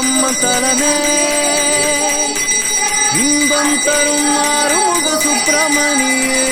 அம்மா தலமே இன்பம் தரும் மாறுமுக சுப்பிரமணியே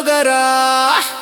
garar.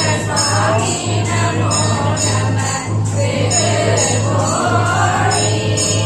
Amen. Amen. Amen.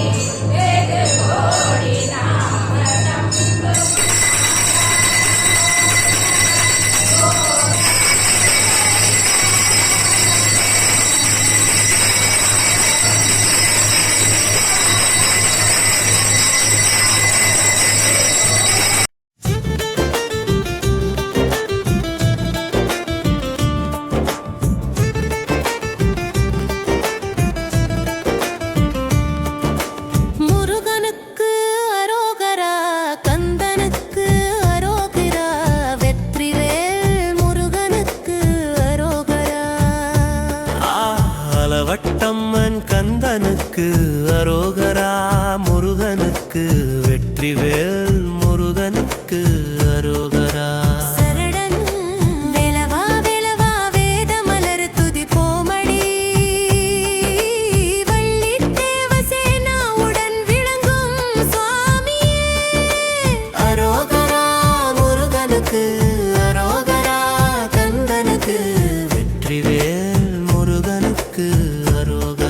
करोगे